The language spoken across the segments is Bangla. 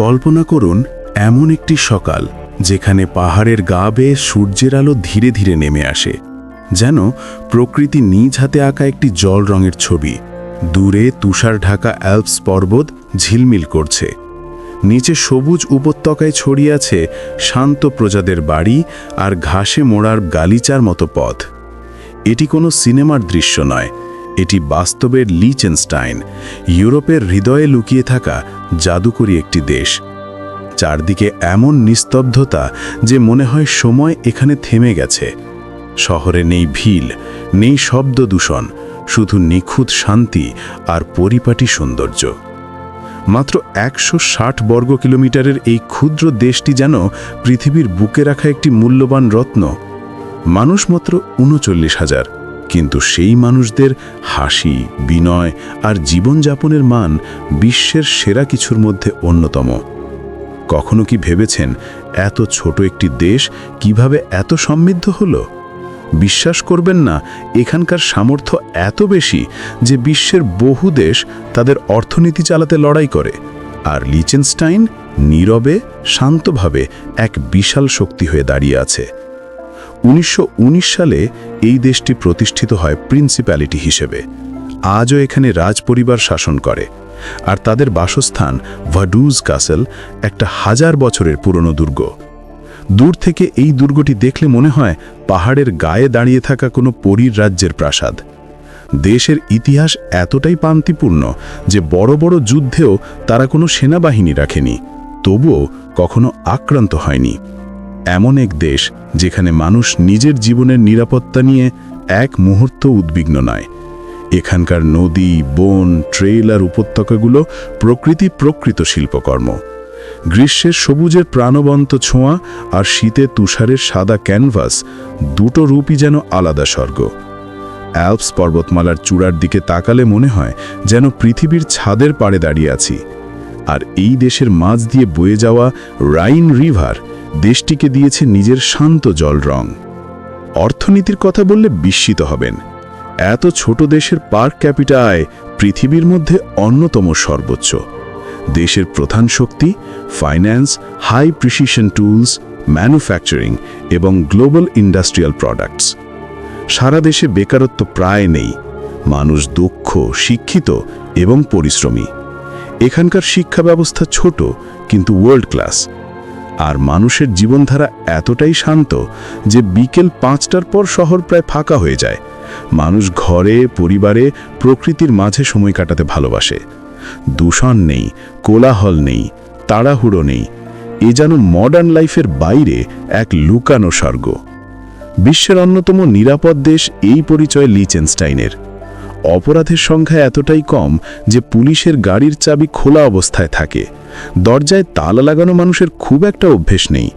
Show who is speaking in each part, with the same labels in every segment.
Speaker 1: কল্পনা করুন, এমন একটি সকাল, যেখানে পাহাড়ের গা বেয়ে সূর্যের আলো ধীরে ধীরে নেমে আসে। যেন প্রকৃতি নিজ হাতে আঁকা একটি জল রঙের ছবি। দূরে তুষার ঢাকা অ্যালপস পর্বত ঝিলমিল করছে। নিচে সবুজ উপত্যকায় ছড়িয়ে আছে শান্ত প্রজাদের বাড়ি আর ঘাসে মোড়ার গালিচার মতো পথ। এটি কোনো সিনেমার দৃশ্য নয় এটি বাস্তবের লিচেনস্টাইন, ইউরোপের হৃদয়ে লুকিয়ে থাকা জাদুকরী একটি দেশ। চারদিকে এমন নিস্তব্ধতা যে মনে হয় সময় এখানে থেমে গেছে। শহরে নেই ভিল নেই শব্দ দূষণ, শুধু নিখুঁত শান্তি আর পরিপাটি সৌন্দর্য। মাত্র একশো ষাট বর্গ কিলোমিটারের এই ক্ষুদ্র দেশটি যেন পৃথিবীর বুকে রাখা একটি মূল্যবান রত্ন। মানুষ মাত্র উনচল্লিশ হাজার। কিন্তু সেই মানুষদের হাসি, বিনয় আর জীবনযাপনের মান বিশ্বের সেরা কিছুর মধ্যে অন্যতম। কখনো কি ভেবেছেন এত ছোট একটি দেশ কীভাবে এত সমৃদ্ধ হলো? বিশ্বাস করবেন না, এখানকার সামর্থ্য এত বেশি যে বিশ্বের বহু দেশ তাদের অর্থনীতি চালাতে লড়াই করে আর লিচেনস্টাইন নীরবে, শান্তভাবে এক বিশাল শক্তি হয়ে দাঁড়িয়ে আছে। উনিশশো উনিশ সালে এই দেশটি প্রতিষ্ঠিত হয় প্রিন্সিপ্যালিটি হিসেবে। আজও এখানে রাজপরিবার শাসন করে। আর তাদের বাসস্থান ভাডুজ কাসেল একটা হাজার বছরের পুরনো দুর্গ। দূর থেকে এই দুর্গটি দেখলে মনে হয় পাহাড়ের গায়ে দাঁড়িয়ে থাকা কোনো পরীর রাজ্যের প্রাসাদ। দেশের ইতিহাস এতটাই পান্তিপূর্ণ যে বড় বড় যুদ্ধেও তারা কোনো সেনাবাহিনী রাখেনি, তবুও কখনো আক্রান্ত হয়নি। এমন এক দেশ যেখানে মানুষ নিজের জীবনের নিরাপত্তা নিয়ে এক মুহূর্ত উদ্বিগ্ন নয়। এখানকার নদী, বন ট্রেল আর উপত্যকাগুলো প্রকৃতি প্রকৃত শিল্পকর্ম। গ্রীষ্মের সবুজের প্রাণবন্ত ছোঁয়া আর শীতে তুষারের সাদা ক্যানভাস দুটো রূপই যেন আলাদা স্বর্গ। অ্যালপস পর্বতমালার চূড়ার দিকে তাকালে মনে হয় যেন পৃথিবীর ছাদের পাড়ে দাঁড়িয়ে আছি। আর এই দেশের মাঝ দিয়ে বয়ে যাওয়া রাইন রিভার দেশটিকে দিয়েছে নিজের শান্ত জল রং। অর্থনীতির কথা বললে বিস্মিত হবেন। এত ছোট দেশের পার্ক ক্যাপিটায় পৃথিবীর মধ্যে অন্যতম সর্বোচ্চ। দেশের প্রধান Shakti finance high precision tools manufacturing এবং গ্লোবাল ইন্ডাস্ট্রিয়াল প্রোডাক্টস সারা দেশে বেকারত্ব প্রায় নেই। মানুষ দক্ষ, শিক্ষিত এবং পরিশ্রমী। এখানকার শিক্ষা ব্যবস্থা ছোট, কিন্তু ওয়ার্ল্ড ক্লাস আর মানুষের জীবনধারা এতটাই শান্ত যে বিকেল পাঁচটার পর শহর প্রায় ফাঁকা হয়ে যায়। মানুষ ঘরে, পরিবারে, প্রকৃতির মাঝে সময় কাটাতে ভালোবাসে। দূষণ নেই, কোলাহল নেই, তাড়াহুড়ো নেই। এ যেন মডার্ন লাইফের বাইরে এক লুকানো স্বর্গ। বিশ্বের অন্যতম নিরাপদ দেশ এই পরিচয় লিচেনস্টাইনের। অপরাধের সংখ্যা এতটাই কম যে পুলিশের গাড়ির চাবি খোলা অবস্থায় থাকে। দরজায় তালা লাগানো মানুষের খুব একটা অভ্যেস নেই।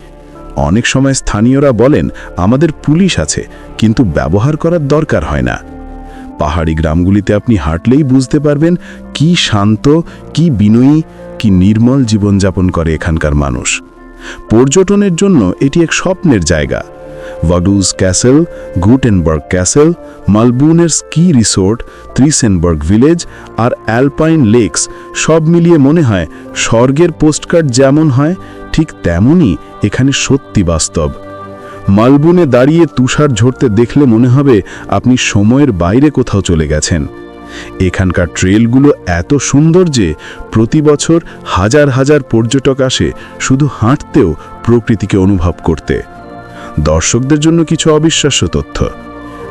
Speaker 1: অনেক সময় স্থানীয়রা বলেন, আমাদের পুলিশ আছে, কিন্তু ব্যবহার করার দরকার হয় না। পাহাড়ি গ্রামগুলিতে আপনি হাঁটলেই বুঝতে পারবেন কি শান্ত, কি বিনয়ী, কি নির্মল জীবনযাপন করে এখানকার মানুষ। পর্যটনের জন্য এটি এক স্বপ্নের জায়গা। ভাডুজ ক্যাসেল গুটেনবার্গ ক্যাসেল মালবুনের স্কি রিসোর্ট ত্রিসেনবার্গ ভিলেজ আর অ্যালপাইন লেকস সব মিলিয়ে মনে হয় স্বর্গের পোস্টকার্ড যেমন হয়, ঠিক তেমনই এখানে সত্যি বাস্তব। মালবুনে দাঁড়িয়ে তুষার ঝরতে দেখলে মনে হবে আপনি সময়ের বাইরে কোথাও চলে গেছেন। এখানকার ট্রেলগুলো এত সুন্দর যে প্রতি বছর হাজার হাজার পর্যটক আসে শুধু হাঁটতেও প্রকৃতিকে অনুভব করতে। দর্শকদের জন্য কিছু অবিশ্বাস্য তথ্য।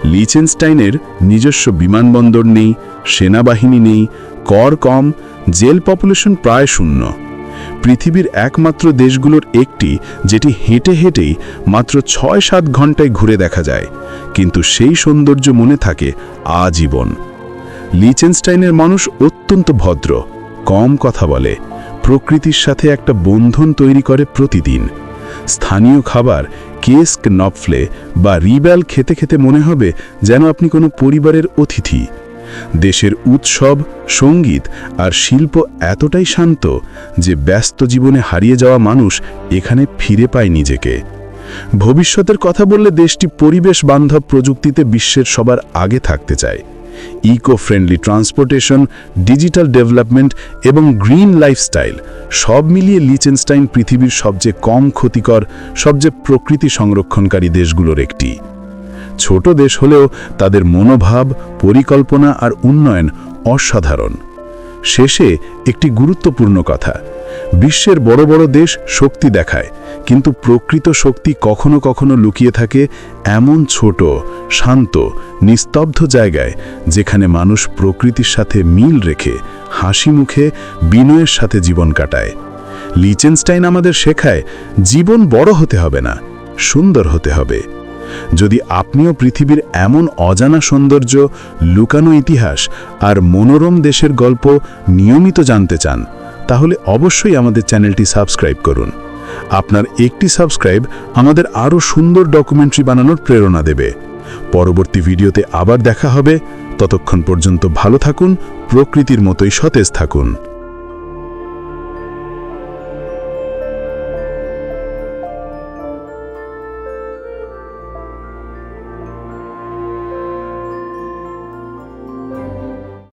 Speaker 1: লিচেনস্টাইনের নিজস্ব বিমানবন্দর নেই, সেনাবাহিনী নেই, কর কম, জেল পপুলেশন প্রায় শূন্য। পৃথিবীর একমাত্র দেশগুলোর একটি, যেটি হেঁটে হেঁটেই মাত্র ছয় সাত ঘন্টায় ঘুরে দেখা যায়, কিন্তু সেই সৌন্দর্য মনে থাকে আজীবন। লিচেনস্টাইনের মানুষ অত্যন্ত ভদ্র, কম কথা বলে, প্রকৃতির সাথে একটা বন্ধন তৈরি করে প্রতিদিন। স্থানীয় খাবার কেস্ক নফলে বা রিব্যাল খেতে খেতে মনে হবে যেন আপনি কোনো পরিবারের অতিথি। দেশের উৎসব, সংগীত আর শিল্প এতটাই শান্ত যে ব্যস্ত জীবনে হারিয়ে যাওয়া মানুষ এখানে ফিরে পায় নিজেকে। ভবিষ্যতের কথা বললে দেশটি পরিবেশ বান্ধব প্রযুক্তিতে বিশ্বের সবার আগে থাকতে চায়। Eco friendly transportation digital development এবং গ্রিন লাইফস্টাইল সব মিলিয়ে লিচেনস্টাইন পৃথিবীর সবচেয়ে কম ক্ষতিকর, সবচেয়ে প্রকৃতি সংরক্ষণকারী দেশগুলোর একটি। ছোট দেশ হলেও তাদের মনোভাব, পরিকল্পনা আর উন্নয়ন অসাধারণ। শেষে একটি গুরুত্বপূর্ণ কথা বিশ্বের বড় বড় দেশ শক্তি দেখায়, কিন্তু প্রকৃত শক্তি কখনো কখনো লুকিয়ে থাকে এমন ছোট, শান্ত, নিস্তব্ধ জায়গায়, যেখানে মানুষ প্রকৃতির সাথে মিল রেখে হাসি মুখে বিনয়ের সাথে জীবন কাটায়। লিচেনস্টাইন আমাদের শেখায়, জীবন বড় হতে হবে না, সুন্দর হতে হবে। যদি আপনিও পৃথিবীর এমন অজানা সৌন্দর্য, লুকানো ইতিহাস আর মনোরম দেশের গল্প নিয়মিত জানতে চান তাহলে অবশ্যই আমাদের চ্যানেলটি সাবস্ক্রাইব করুন। আপনার একটি সাবস্ক্রাইব আমাদের আরও সুন্দর ডকুমেন্টারি বানানোর প্রেরণা দেবে। পরবর্তী ভিডিওতে আবার দেখা হবে। ততক্ষণ পর্যন্ত ভালো থাকুন, প্রকৃতির মতোই সতেজ থাকুন।